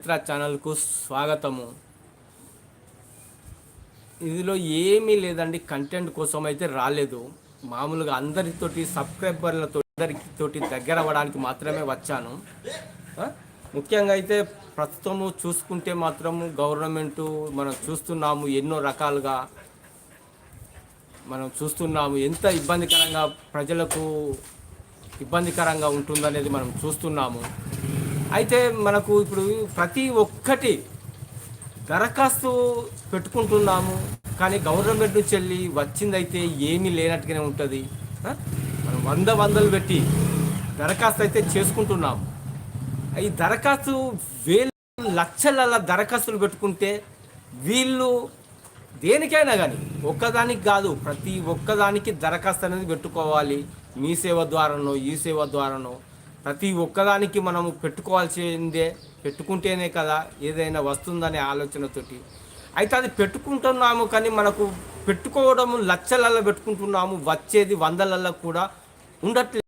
మిత్ర ఛానల్కు స్వాగతము. ఇందులో ఏమీ లేదండి కంటెంట్ కోసం అయితే రాలేదు. మామూలుగా అందరితోటి సబ్స్క్రైబర్లతో అందరితోటి దగ్గర అవ్వడానికి మాత్రమే వచ్చాను. ముఖ్యంగా అయితే ప్రస్తుతము చూసుకుంటే మాత్రము గవర్నమెంటు మనం చూస్తున్నాము ఎన్నో రకాలుగా. మనం చూస్తున్నాము ఎంత ఇబ్బందికరంగా ప్రజలకు ఇబ్బందికరంగా ఉంటుందనేది మనం చూస్తున్నాము. అయితే మనకు ఇప్పుడు ప్రతి ఒక్కటి దరఖాస్తు పెట్టుకుంటున్నాము కానీ గవర్నమెంట్ నుంచి వెళ్ళి వచ్చిందైతే ఏమీ లేనట్టుగానే ఉంటుంది. మనం వంద వందలు పెట్టి దరఖాస్తు అయితే చేసుకుంటున్నాము. ఈ దరఖాస్తు వేల లక్షల దరఖాస్తులు పెట్టుకుంటే వీళ్ళు దేనికైనా కానీ ఒక్కదానికి కాదు ప్రతి ఒక్కదానికి దరఖాస్తు అనేది పెట్టుకోవాలి. మీ సేవ ద్వారానో ఈ సేవ ద్వారానో. ప్రతి ఒక్కదానికి మనము పెట్టుకోవాల్సిందే పెట్టుకుంటేనే కదా ఏదైనా వస్తుందనే ఆలోచనతోటి. అయితే అది పెట్టుకుంటున్నాము కానీ మనకు పెట్టుకోవడము లక్షలల్లో పెట్టుకుంటున్నాము వచ్చేది వందలల్లో కూడా ఉండట్లేదు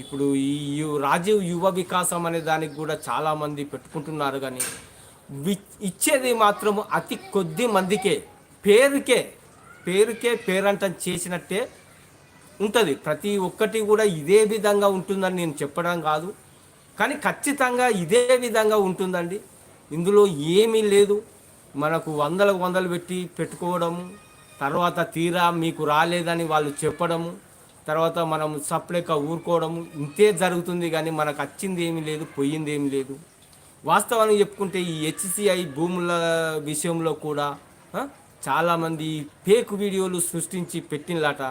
ఇప్పుడు ఈ రాజీవ్ యువ వికాసం అనే దానికి కూడా చాలామంది పెట్టుకుంటున్నారు కానీ ఇచ్చేది మాత్రం అతి కొద్ది మందికే పేరుకే పేరుకే పేరంటం చేసినట్టే ఉంటుంది. ప్రతి ఒక్కటి కూడా ఇదే విధంగా ఉంటుందని నేను చెప్పడం కాదు. కానీ ఖచ్చితంగా ఇదే విధంగా ఉంటుందండి. ఇందులో ఏమీ లేదు. మనకు వందల వందలు పెట్టి పెట్టుకోవడము తర్వాత తీరా మీకు రాలేదని వాళ్ళు చెప్పడము తర్వాత మనం సప్లైక ఊరుకోవడము ఇంతే జరుగుతుంది కానీ మనకు వచ్చింది ఏమీ లేదు పోయింది ఏమీ లేదు. వాస్తవానికి చెప్పుకుంటే ఈ హెచ్సిఐ భూముల విషయంలో కూడా చాలామంది ఫేక్ వీడియోలు సృష్టించి పెట్టినలాట.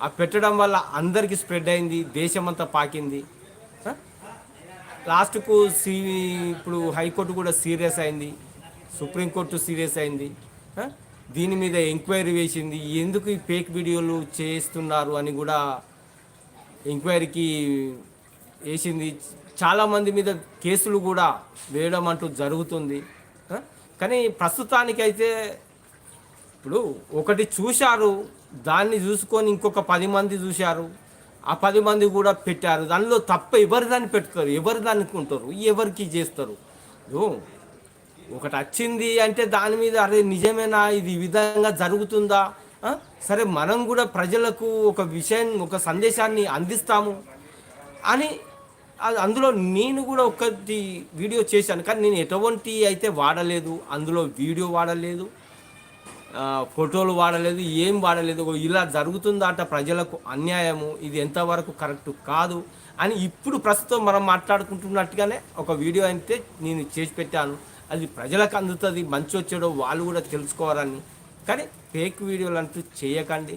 ఆ, పెట్టడం వల్ల అందరికీ స్ప్రెడ్ అయింది దేశమంతా పాకింది. లాస్ట్కు సీ ఇప్పుడు హైకోర్టు కూడా సీరియస్ అయింది సుప్రీంకోర్టు సీరియస్ అయింది. దీని మీద ఎంక్వైరీ వేసింది. ఎందుకు ఈ ఫేక్ వీడియోలు చేస్తున్నారు అని కూడా ఎంక్వైరీకి వేసింది. చాలామంది మీద కేసులు కూడా వేయడం అంటూ జరుగుతుంది. కానీ ప్రస్తుతానికైతే ఇప్పుడు ఒకటి చూశారు. దాన్ని చూసుకొని ఇంకొక పది మంది చూశారు. ఆ పది మంది కూడా పెట్టారు. దానిలో తప్ప ఎవరి దాన్ని పెట్టుతారు ఎవరి దాన్ని కొంటారు ఎవరికి చేస్తారు? ఒకటి వచ్చింది అంటే దాని మీద అరే నిజమేనా? ఇది విధంగా జరుగుతుందా? సరే మనం కూడా ప్రజలకు ఒక విషయం ఒక సందేశాన్ని అందిస్తాము అని అందులో నేను కూడా ఒకటి వీడియో చేశాను. కానీ నేను ఎటువంటి అయితే వాడలేదు. అందులో వీడియో వాడలేదు. ఫోటోలు వాడలేదు ఏం వాడలేదు ఇలా జరుగుతుందట ప్రజలకు అన్యాయము ఇది ఎంతవరకు కరెక్ట్ కాదు అని ఇప్పుడు ప్రస్తుతం మనం మాట్లాడుకుంటున్నట్టుగానే ఒక వీడియో అయితే నేను చేసి పెట్టాను. అది ప్రజలకు అందుతుంది మంచి వచ్చాడో వాళ్ళు కూడా తెలుసుకోవాలని. కానీ ఫేక్ వీడియోలు అంటూ చేయకండి.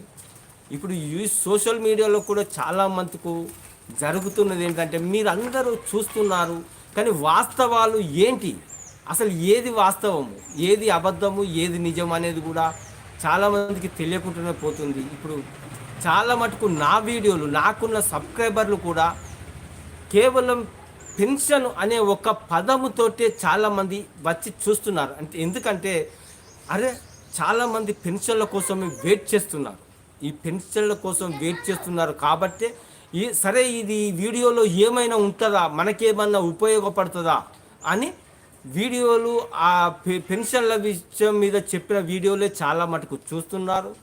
ఇప్పుడు ఈ సోషల్ మీడియాలో కూడా చాలా మందికు జరుగుతున్నది ఏంటంటే మీరందరూ చూస్తున్నారు కానీ వాస్తవాలు ఏంటి? అసలు ఏది వాస్తవము? ఏది అబద్ధము? ఏది నిజం అనేది కూడా చాలామందికి తెలియకుండానే పోతుంది. ఇప్పుడు చాలా మటుకు నా వీడియోలు నాకున్న సబ్స్క్రైబర్లు కూడా కేవలం పెన్షన్ అనే ఒక పదముతోటే చాలామంది వచ్చి చూస్తున్నారు. అంటే ఎందుకంటే అరే చాలామంది పెన్షన్ల కోసమే వెయిట్ చేస్తున్నారు. ఈ పెన్షన్ల కోసం వెయిట్ చేస్తున్నారు కాబట్టి ఈ సరే ఇది వీడియోలో ఏమైనా ఉంటుందా? మనకేమన్నా ఉపయోగపడుతుందా? అని వీడియోలు ఆ పె- పెన్షన్ల విషయం మీద చెప్పిన వీడియోలే చాలా మటుకు చూస్తున్నారు.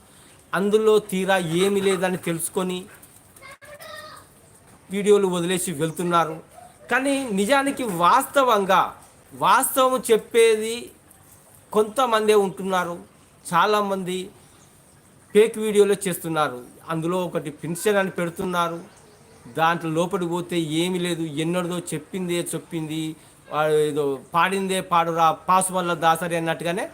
అందులో తీరా ఏమి లేదని తెలుసుకొని వీడియోలు వదిలేసి వెళ్తున్నారు. కానీ నిజానికి వాస్తవంగా వాస్తవం చెప్పేది కొంతమందే ఉంటున్నారు. చాలామంది ఫేక్ వీడియోలు చేస్తున్నారు. అందులో ఒకటి పెన్షన్ అని పెడుతున్నారు. దాంట్లో లోపలికి పోతే ఏమీ లేదు. ఎన్నడదో చెప్పిందే చెప్పింది. వాడు ఏదో పాడిందే పాడురా పాసు వల్ల దాసరి అన్నట్టుగానే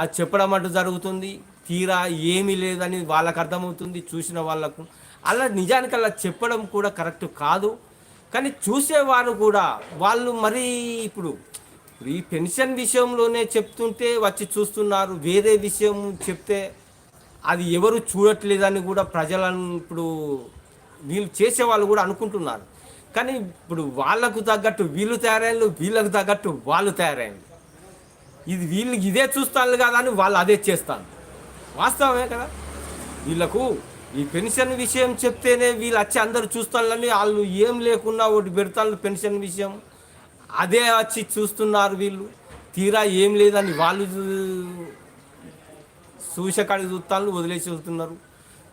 అది చెప్పడం అంటూ జరుగుతుంది. తీరా ఏమీ లేదని వాళ్ళకు అర్థమవుతుంది చూసిన వాళ్ళకు. అలా నిజానికి అలా చెప్పడం కూడా కరెక్ట్ కాదు. కానీ చూసేవారు కూడా వాళ్ళు మరీ ఇప్పుడు ఇప్పుడు ఈ పెన్షన్ విషయంలోనే చెప్తుంటే వచ్చి చూస్తున్నారు. వేరే విషయం చెప్తే అది ఎవరు చూడట్లేదని కూడా ప్రజలను ఇప్పుడు వీళ్ళు చేసేవాళ్ళు కూడా అనుకుంటున్నారు. కానీ ఇప్పుడు వాళ్ళకు తగ్గట్టు వీళ్ళు తయారైన వీళ్ళకు తగ్గట్టు వాళ్ళు తయారైంది ఇది వీళ్ళు ఇదే చూస్తాను కదా అని వాళ్ళు అదే చేస్తాను వాస్తవమే కదా? వీళ్ళకు ఈ పెన్షన్ విషయం చెప్తేనే వీళ్ళు వచ్చి అందరు చూస్తానని వాళ్ళు ఏం లేకున్నా ఒకటి పెడతాను పెన్షన్ విషయం. అదే వచ్చి చూస్తున్నారు వీళ్ళు. తీరా ఏం లేదని వాళ్ళు చూ- సూచకాడికి చూస్తాను వదిలేసి చూస్తున్నారు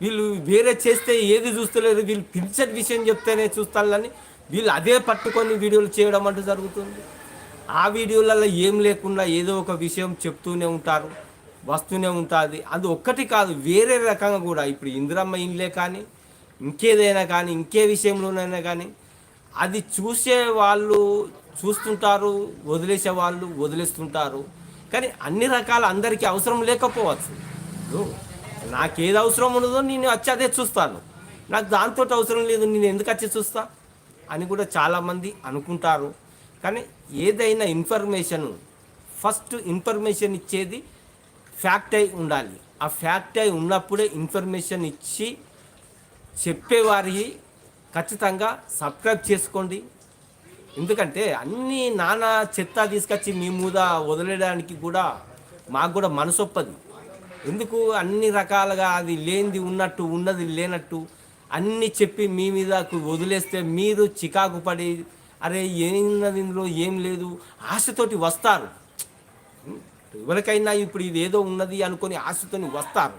వీళ్ళు వేరే చేస్తే ఏది చూస్తలేరు వీళ్ళు పెన్షన్ విషయం చెప్తేనే చూస్తానని వీళ్ళు అదే పట్టుకొని వీడియోలు చేయడం అంటూ జరుగుతుంది. ఆ వీడియోలలో ఏం లేకుండా ఏదో ఒక విషయం చెప్తూనే ఉంటారు వస్తూనే ఉంటుంది. అది ఒక్కటి కాదు వేరే రకంగా కూడా. ఇప్పుడు ఇందిరమ్మ ఇండ్లే కానీ ఇంకేదైనా కానీ ఇంకే విషయంలోనైనా కానీ అది చూసే వాళ్ళు చూస్తుంటారు వదిలేసే వాళ్ళు వదిలేస్తుంటారు. కానీ అన్ని రకాల అందరికీ అవసరం లేకపోవచ్చు. నాకు నాకేది అవసరం ఉండదో నేను వచ్చి అదే చూస్తాను. నాకు దాంతో అవసరం లేదు నేను ఎందుకు వచ్చి చూస్తాను అని కూడా చాలామంది అనుకుంటారు. కానీ ఏదైనా ఇన్ఫర్మేషన్ ఫస్ట్ ఇన్ఫర్మేషన్ ఇచ్చేది ఫ్యాక్ట్ అయి ఉండాలి. ఆ ఫ్యాక్ట్ అయి ఉన్నప్పుడే ఇన్ఫర్మేషన్ ఇచ్చి చెప్పేవారికి ఖచ్చితంగా సబ్స్క్రైబ్ చేసుకోండి. ఎందుకంటే అన్నీ నానా చెత్త తీసుకొచ్చి మీ మీద వదిలేయడానికి కూడా మాకు కూడా మనసొప్పది. ఎందుకు? అన్ని రకాలుగా అది లేనిది ఉన్నట్టు ఉన్నది లేనట్టు అన్నీ చెప్పి మీ మీద వదిలేస్తే మీరు చికాకు పడి అరే ఏమున్నది ఇందులో? ఏం లేదు? ఆశతోటి వస్తారు. ఎవరికైనా ఇప్పుడు ఇది ఏదో ఉన్నది అనుకొని ఆశతోని వస్తారు.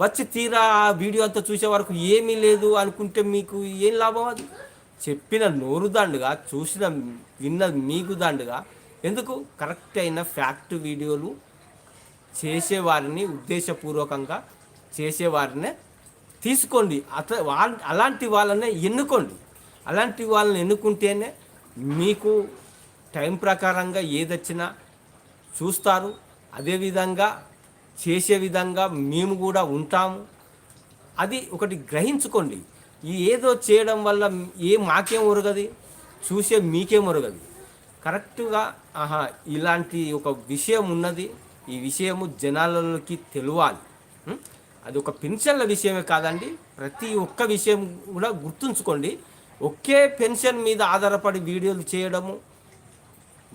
వచ్చి తీరా ఆ వీడియో అంతా చూసే వరకు ఏమీ లేదు అనుకుంటే మీకు ఏం లాభం అది? చెప్పిన నోరు దండుగా చూసిన విన్న మీకు దండుగా. ఎందుకు? కరెక్ట్ అయిన ఫ్యాక్ట్ వీడియోలు చేసేవారిని ఉద్దేశపూర్వకంగా చేసేవారినే తీసుకోండి. అత వాళ్ళ అలాంటి వాళ్ళనే ఎన్నుకోండి. అలాంటి వాళ్ళని ఎన్నుకుంటేనే మీకు టైం ప్రకారంగా ఏదొచ్చినా చూస్తారు. అదేవిధంగా చేసే విధంగా మేము కూడా ఉంటాము. అది ఒకటి గ్రహించుకోండి. ఈ ఏదో చేయడం వల్ల ఏ మాకేం ఒరగది? చూసే మీకేం ఒరగది? కరెక్ట్గా ఆహా ఇలాంటి ఒక విషయం ఉన్నది. ఈ విషయము జనాలలోకి తెలియాలి. అది ఒక పెన్షన్ల విషయమే కాదండి. ప్రతి ఒక్క విషయం కూడా గుర్తుంచుకోండి. ఒకే పెన్షన్ మీద ఆధారపడి వీడియోలు చేయడము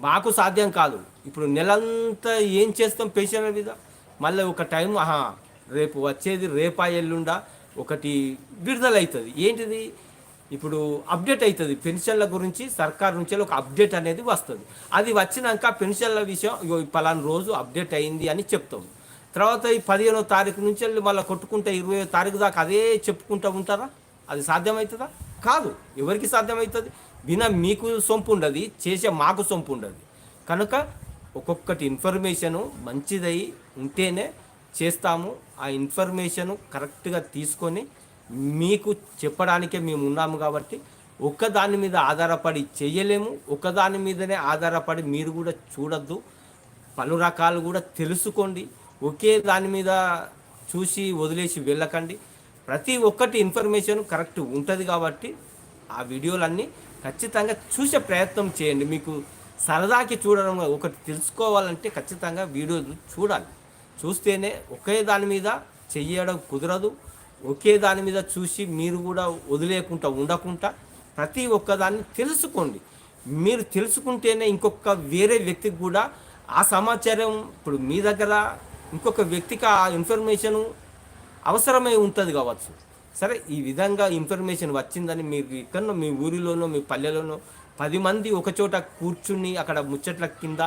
మాకు సాధ్యం కాదు. ఇప్పుడు నెలంతా ఏం చేస్తాం పెన్షన్ల మీద? మళ్ళీ ఒక టైం ఆహా రేపు వచ్చేది రేపా ఎల్లుండా? ఒకటి విడుదలవుతుంది ఏంటిది? ఇప్పుడు అప్డేట్ అవుతుంది పెన్షన్ల గురించి సర్కార్ నుంచి ఒక అప్డేట్ అనేది వస్తుంది. అది వచ్చినాక పెన్షన్ల విషయం ఇగో పలానా రోజు అప్డేట్ అయింది అని చెప్తాము తర్వాత ఈ పదిహేనో తారీఖు నుంచి వెళ్ళి మళ్ళీ కొట్టుకుంటే ఇరవై తారీఖు దాకా అదే చెప్పుకుంటూ ఉంటారా? అది సాధ్యమవుతుందా? కాదు. ఎవరికి సాధ్యమవుతుంది? విన మీకు సొంపు ఉండదు చేసే మాకు సొంపు ఉండదు. కనుక ఒక్కొక్కటి ఇన్ఫర్మేషను మంచిదై ఉంటేనే చేస్తాము. ఆ ఇన్ఫర్మేషను కరెక్ట్గా తీసుకొని మీకు చెప్పడానికే మేము ఉన్నాము కాబట్టి ఒక్కదాని మీద ఆధారపడి చేయలేము. ఒకదాని మీదనే ఆధారపడి మీరు కూడా చూడద్దు. పలు రకాలు కూడా తెలుసుకోండి. ఒకే దాని మీద చూసి వదిలేసి వెళ్ళకండి. ప్రతి ఒక్కటి ఇన్ఫర్మేషన్ కరెక్ట్ ఉంటుంది కాబట్టి ఆ వీడియోలన్నీ ఖచ్చితంగా చూసే ప్రయత్నం చేయండి. మీకు సరదాకి చూడడం ఒకటి తెలుసుకోవాలంటే ఖచ్చితంగా వీడియోలు చూడాలి. చూస్తేనే ఒకే దాని మీద చెయ్యడం కుదరదు. ఒకే దాని మీద చూసి మీరు కూడా వదిలేకుండా ఉండకుండా ప్రతి ఒక్కదాన్ని తెలుసుకోండి. మీరు తెలుసుకుంటేనే ఇంకొక వేరే వ్యక్తికి కూడా ఆ సమాచారం ఇప్పుడు మీ దగ్గర ఇంకొక వ్యక్తికి ఆ ఇన్ఫర్మేషన్ అవసరమై ఉంటుంది కావచ్చు. సరే ఈ విధంగా ఇన్ఫర్మేషన్ వచ్చిందని మీరు ఇక్కడ మీ ఊరిలోనో మీ పల్లెలోనో పది మంది ఒకచోట కూర్చుని అక్కడ ముచ్చట్ల కింద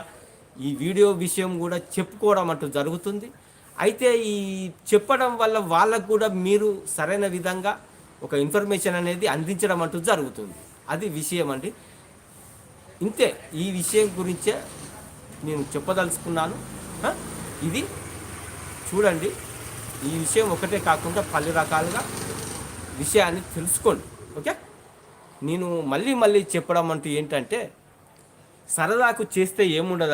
ఈ వీడియో విషయం కూడా చెప్పుకోవడం అంటూ జరుగుతుంది. అయితే ఈ చెప్పడం వల్ల వాళ్ళకు కూడా మీరు సరైన విధంగా ఒక ఇన్ఫర్మేషన్ అనేది అందించడం అంటూ జరుగుతుంది. అది విషయం అండి. ఇంతే ఈ విషయం గురించే నేను చెప్పదలుచుకున్నాను. ఇది చూడండి. ఈ విషయం ఒకటే కాకుండా పలు రకాలుగా విషయాన్ని తెలుసుకోండి. ఓకే? నేను మళ్ళీ మళ్ళీ చెప్పడం అంటూ ఏంటంటే సరదాకు చేస్తే ఏముండదు